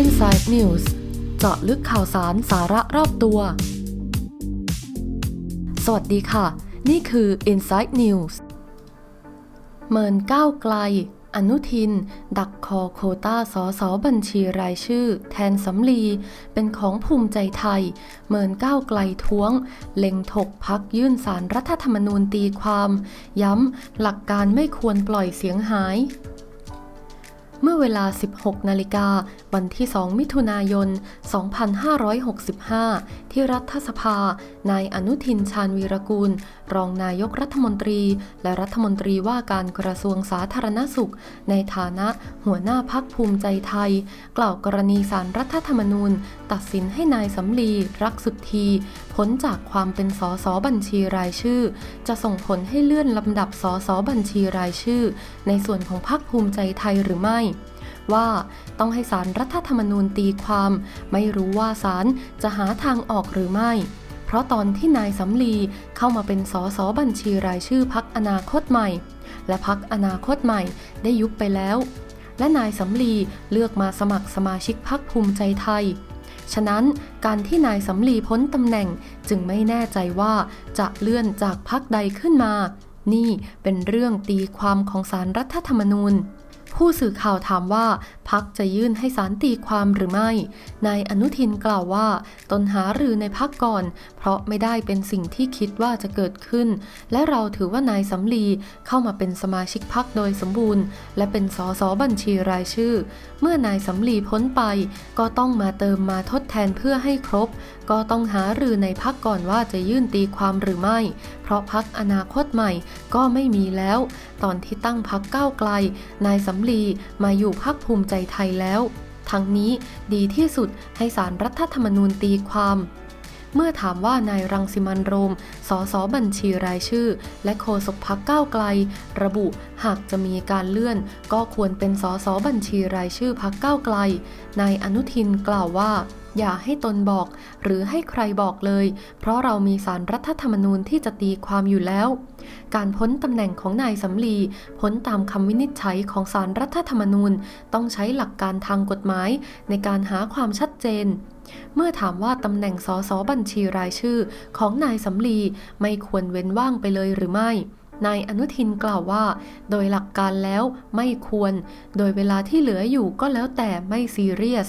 Inside News เจาะลึกข่าวสารสาระรอบตัว สวัสดีค่ะ นี่คือ Inside News เมินก้าวไกล อนุทิน ดักคอโคต้าสอสอบัญชีรายชื่อ แทนสำลี เป็นของภูมิใจไทย เมินก้าวไกลท้วง เล็งถกพักยื่นสารรัฐธรรมนูญตีความ ย้ำ หลักการไม่ควรปล่อยเสียงหาย เมื่อเวลา 16 นาฬิกา วันที่ 2 มิถุนายน 2565 ที่รัฐสภา นายอนุทินชาญวีรกูล รองนายกรัฐมนตรี และรัฐมนตรีว่าการกระทรวงสาธารณสุข ในฐานะหัวหน้าพักภูมิใจไทย กล่าวกรณีสารรัฐธรรมนูญ ตัดสินให้นายสำลีรักสุดทีพ้นจากความเป็นสสบัญชีรายชื่อ จะส่งผลให้เลื่อนลำดับสสบัญชีรายชื่อ ในส่วนของพรรคภูมิใจไทยหรือไม่ว่าต้องให้สารรัฐธรรมนูญตีความ ไม่รู้ว่าสารจะหาทางออกหรือไม่ เพราะตอนที่นายสำลีเข้ามาเป็นสสบัญชีรายชื่อพักอนาคตใหม่ และพักอนาคตใหม่ได้ยุบไปแล้ว และนายสำลีเลือกมาสมัครสมาชิกพักภูมิใจไทย ฉะนั้นการที่นายสำลีพ้นตำแหน่งจึงไม่แน่ใจว่าจะเลื่อนจากพักใดขึ้นมา นี่เป็นเรื่องตีความของสารรัฐธรรมนูญ ผู้สื่อข่าวถามว่าพักจะยื่นให้สารตีความหรือไม่ นายอนุทินกล่าวว่า ตนหารือในพักก่อน เพราะไม่ได้เป็นสิ่งที่คิดว่าจะเกิดขึ้น และเราถือว่านายสำลีเข้ามาเป็นสมาชิกพักโดยสมบูรณ์ และเป็นสสบัญชีรายชื่อ เมื่อนายสำลีพ้นไป ก็ต้องมาเติมมาทดแทนเพื่อให้ครบ ก็ต้องหารือในพักก่อนว่าจะยื่นตีความหรือไม่ เพราะพักอนาคตใหม่ก็ไม่มีแล้ว ตอนที่ตั้งพักก้าวไกล นายสำลีมาอยู่พักภูมิใจไทยแล้ว ทั้งนี้ดีที่สุดให้สารรัฐธรรมนูญตีความ เมื่อถามว่านายรังสิมันโรม สสบัญชีรายชื่อ และโฆษกพักก้าวไกล ระบุหากจะมีการเลื่อน ก็ควรเป็นสสบัญชีรายชื่อพักก้าวไกล นายอนุทินกล่าวว่า อย่าให้ตนบอก หรือให้ใครบอกเลย เพราะเรามีสารรัฐธรรมนูญที่จะตีความอยู่แล้ว การพ้นตำแหน่งของนายสำลีพ้นตามคำวินิจฉัยของสารรัฐธรรมนูญ ต้องใช้หลักการทางกฎหมายในการหาความชัดเจนเมื่อถามว่าตำแหน่งสสบัญชีรายชื่อของนายสำลีไม่ควรเว้นว่างไปเลยหรือไม่ นายอนุทินกล่าวว่า โดยหลักการแล้วไม่ควร โดยเวลาที่เหลืออยู่ก็แล้วแต่ไม่ซีเรียส